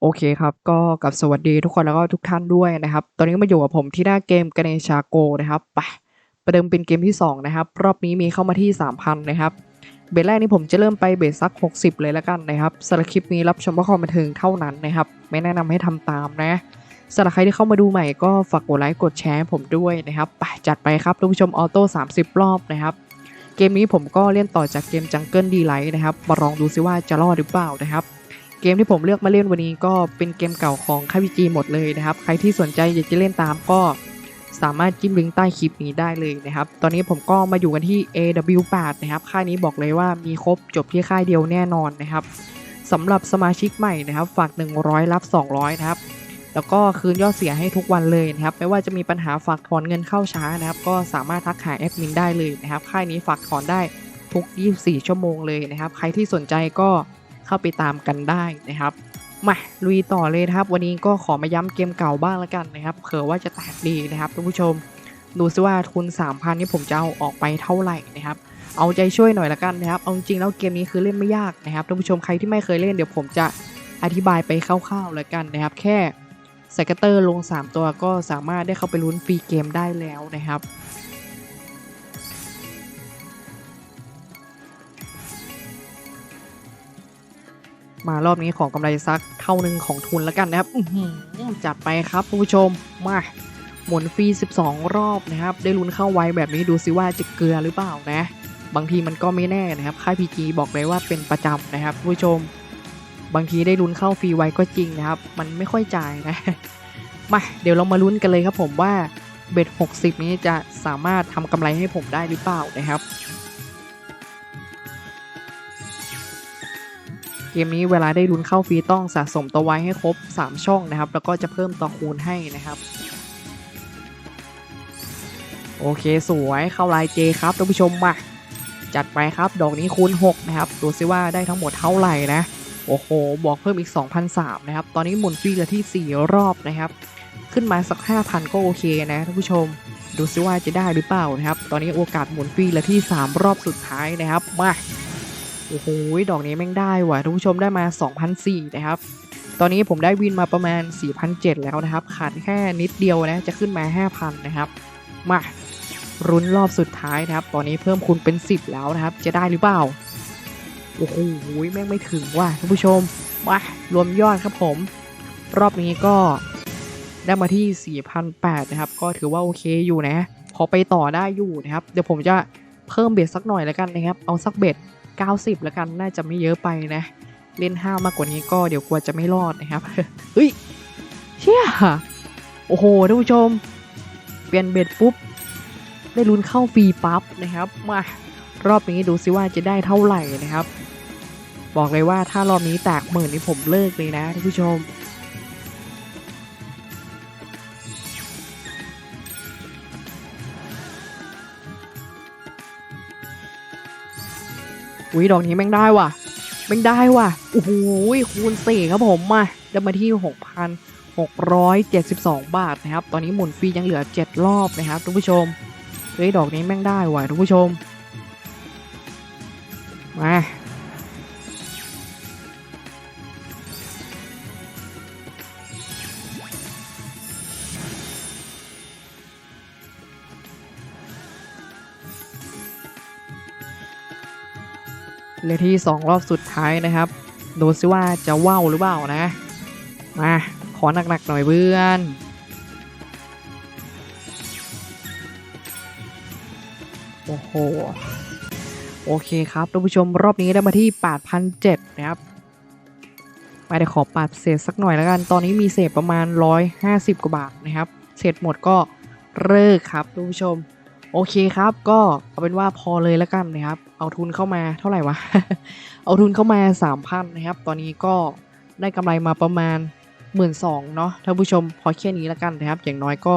โอเคครับ ก็กับสวัสดีทุกคนแล้วก็ทุกท่านด้วยนะครับ ตอนนี้มาอยู่กับผมที่หน้าเกม Ganesha Go นะครับไปประเดิมเป็นเกมที่ 2 นะครับ รอบนี้มีเข้ามาที่ 3,000 นะครับ เบสแรกนี้ผมจะเริ่มไปเบสสัก 60 เลยแล้วกันนะครับสำหรับคลิปนี้รับชมเพื่อความบันเทิงเท่านั้นนะครับ ไม่แนะนำให้ทำตามนะสำหรับใครที่เข้ามาดูใหม่ก็ฝากกดไลค์กดแชร์ผมด้วยนะครับไปจัดไปครับท่านผู้ชมออโต้30 รอบนะครับเกมนี้ผมก็เล่นต่อจากเกม Jungle d e l i g h t นะครับมาลองดูซิว่าจะรอดหรือเปล่านะครับ เกมที่ผมเลือกมาเล่นวันนี้ก็เป็นเกมเก่าของค่ายพีจีหมดเลยนะครับ ใครที่สนใจอยากจะเล่นตามก็สามารถจิ้มลิงก์ใต้คลิปนี้ได้เลยนะครับ ตอนนี้ผมก็มาอยู่กันที่ AW8 นะครับ ค่ายนี้บอกเลยว่ามีครบจบที่ค่ายเดียวแน่นอนนะครับสำหรับสมาชิกใหม่นะครับ ฝาก 100 รับ 200 นะครับ แล้วก็คืนยอดเสียให้ทุกวันเลยนะครับ ไม่ว่าจะมีปัญหาฝากถอนเงินเข้าช้านะครับ ก็สามารถทักหาแอดมินได้เลยนะครับ ค่ายนี้ฝากถอนได้ทุก 24 ชั่วโมงเลยนะครับ ใครที่สนใจก็ เข้าไปตามกันได้นะครับมาลุยต่อเลยครับ วันนี้ก็ขอมาย้ำเกมเก่าบ้างแล้วกันนะครับเผื่อว่าจะแตกดีนะครับท่านผู้ชม ดูซิว่าทุน3,000นี่ผมจะเอาออกไปเท่าไหร่นะครับเอาใจช่วยหน่อยละกันนะครับเอาจริงแล้วเกมนี้คือเล่นไม่ยากนะครับท่านผู้ชมใครที่ไม่เคยเล่นเดี๋ยวผมจะอธิบายไปคร่าวๆแล้วกันนะครับ แค่สกเตอร์ลง 3 ตัวก็สามารถได้เข้าไปลุ้นฟรีเกมได้แล้วนะครับ มารอบนี้ของกำไรสักเท่าหนึ่งของทุนแล้วกันนะครับอื้อหือจัดไปครับผู้ชมมาหมุนฟรี 12 รอบนะครับ ได้ลุ้นเข้าไวแบบนี้ดูซิว่าจะเกลือหรือเปล่านะ บางทีมันก็ไม่แน่นะครับค่ายพีจีบอกเลยว่าเป็นประจำนะครับผู้ชม บางทีได้ลุ้นเข้าฟรีไวก็จริงนะครับ มันไม่ค่อยจ่ายนะมาเดี๋ยวเรามาลุ้นกันเลยครับผมว่าเบ็ด60 นี้จะสามารถทำกำไรให้ผมได้หรือเปล่านะครับ เกมนี้เวลาได้ลุ้นเข้าฟรีต้องสะสมตัวไว้ให้ครบ 3 ช่องนะครับ แล้วก็จะเพิ่มต่อคูณให้นะครับโอเคสวยเข้าลายเจครับท่านผู้ชมมาจัดไปครับ ดอกนี้คูณ 6 นะครับดูซิว่าได้ทั้งหมดเท่าไหร่นะ โอ้โห บอกเพิ่มอีก 2,003นะครับ ตอนนี้หมุนฟรีเหลือที่ 4 รอบนะครับ ขึ้นมาสัก 5,000 ก็โอเคนะท่านผู้ชม ดูซิว่าจะได้หรือเปล่านะครับ ตอนนี้โอกาสหมุนฟรีเหลือที่ 3 รอบสุดท้ายนะครับมา โอ้โหดอกนี้แม่งได้ว่ะท่านผู้ชมได้มา 2,004นะครับ ตอนนี้ผมได้วินมาประมาณ 4,007 แล้วนะครับ ขาดแค่นิดเดียวนะ จะขึ้นมา 5,000 นะครับ มารุ้นรอบสุดท้ายนะครับ ตอนนี้เพิ่มคูณเป็น 10 แล้วนะครับ จะได้หรือเปล่า โอ้โหแม่งไม่ถึงว่ะท่านผู้ชม มารวมยอดครับผม รอบนี้ก็ได้มาที่ 4,008นะครับ ก็ถือว่าโอเคอยู่นะ พอไปต่อได้อยู่นะครับ เดี๋ยวผมจะเพิ่มเบ็ดสักหน่อยแล้วกันนะครับ เอาสักเบ็ด 90 แล้วกันน่าจะไม่เยอะไปนะ เล่นห้ามากกว่านี้ก็เดี๋ยวกลัวจะไม่รอดนะครับเฮ้ยเชี่ยโอ้โหท่านผู้ชม เปลี่ยนเบ็ดปุ๊บ ได้ลุ้นเข้าฟรีปั๊บนะครับมารอบนี้ดูซิว่าจะได้เท่าไหร่นะครับ บอกเลยว่าถ้ารอบนี้แตกหมื่นนี่ผมเลิกเลยนะท่านผู้ชม อุ้ยดอกนี้แม่งได้ว่ะแม่งได้ว่ะโอ้โหคูณสี่ครับผมมาได้มาที่6,672บาทนะครับ ตอนนี้หมุนฟรียังเหลือ7รอบนะครับทุกผู้ชมเฮ้ยดอกนี้แม่งได้ว่ะทุกผู้ชมมา เลที่ 2 รอบสุดท้ายนะครับ ดูซิว่าจะว่าวหรือเปล่านะ มา ขอหนักๆหน่อยเพื่อนโอ้โห โอเคครับท่านผู้ชมรอบนี้ได้มาที่8,007นะครับไม่ได้ขอปาดเศษสักหน่อยแล้วกัน ตอนนี้มีเศษประมาณ 150 กว่าบาทนะครับ เศษหมดก็เลิกครับท่านผู้ชม โอเคครับ ก็เอาเป็นว่าพอเลยแล้วกันนะครับ เอาทุนเข้ามาเท่าไหร่วะ เอาทุนเข้ามา3,000นะครับ ตอนนี้ก็ได้กำไรมาประมาณ 1 2ื่นเนาะท่านผู้ชมพอแค่นี้แล้วกันนะครับ อย่างน้อยก็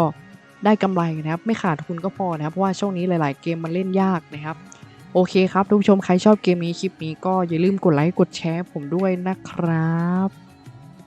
ได้กำไรนะครับ ไม่ขาดทุนก็พอนะครับ เพราะว่าช่วงนี้หลาย ๆ เกมมันเล่นยากนะครับ โอเคครับท่านผู้ชมใครชอบเกมนี้คลิปนี้ก็อย่าลืมกดไลค์กดแชร์ผมด้วยนะครับ